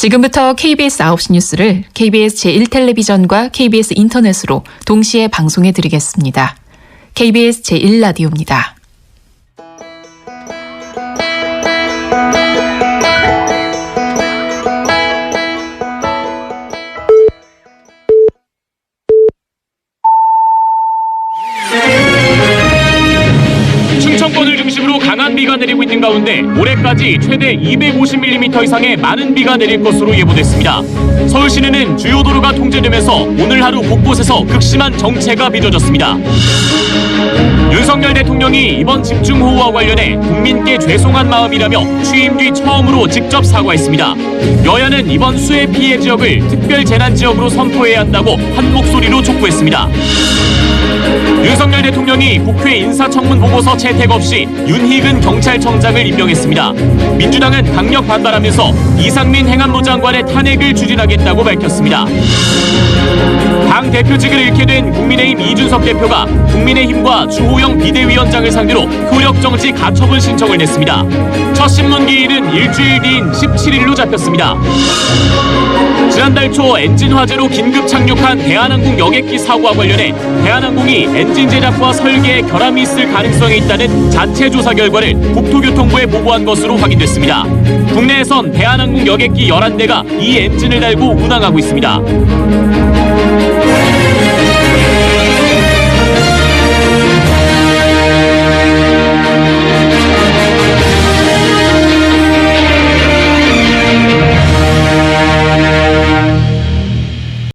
지금부터 KBS 9시 뉴스를 KBS 제1텔레비전과 KBS 인터넷으로 동시에 방송해 드리겠습니다. KBS 제1라디오입니다. 충청권을 중심으로 강한 비가 내리고 있는 가운데 올해까지 최대 250mm 이상의 많은 비가 내릴 것으로 예보됐습니다. 서울 시내는 주요 도로가 통제되면서 오늘 하루 곳곳에서 극심한 정체가 빚어졌습니다. 윤석열 대통령이 이번 집중호우와 관련해 국민께 죄송한 마음이라며 취임 뒤 처음으로 직접 사과했습니다. 여야는 이번 수해 피해 지역을 특별 재난 지역으로 선포해야 한다고 한 목소리로 촉구했습니다. 윤석열 대통령이 국회 인사청문 보고서 채택 없이 윤희근 경찰청장을 임명했습니다. 민주당은 강력 반발하면서 이상민 행안부 장관의 탄핵을 추진하겠다고 밝혔습니다. 당 대표직을 잃게 된 국민의힘 이준석 대표가 국민의힘과 주호영 비대위원장을 상대로 효력정지 가처분 신청을 냈습니다. 첫 신문 기일은 일주일 뒤인 17일로 잡혔습니다. 지난달 초 엔진 화재로 긴급 착륙한 대한항공 여객기 사고와 관련해 대한항공이 엔진 제작과 설계에 결함이 있을 가능성이 있다는 자체 조사 결과를 국토교통부에 보고한 것으로 확인됐습니다. 국내에선 대한항공 여객기 11대가 이 엔진을 달고 운항하고 있습니다.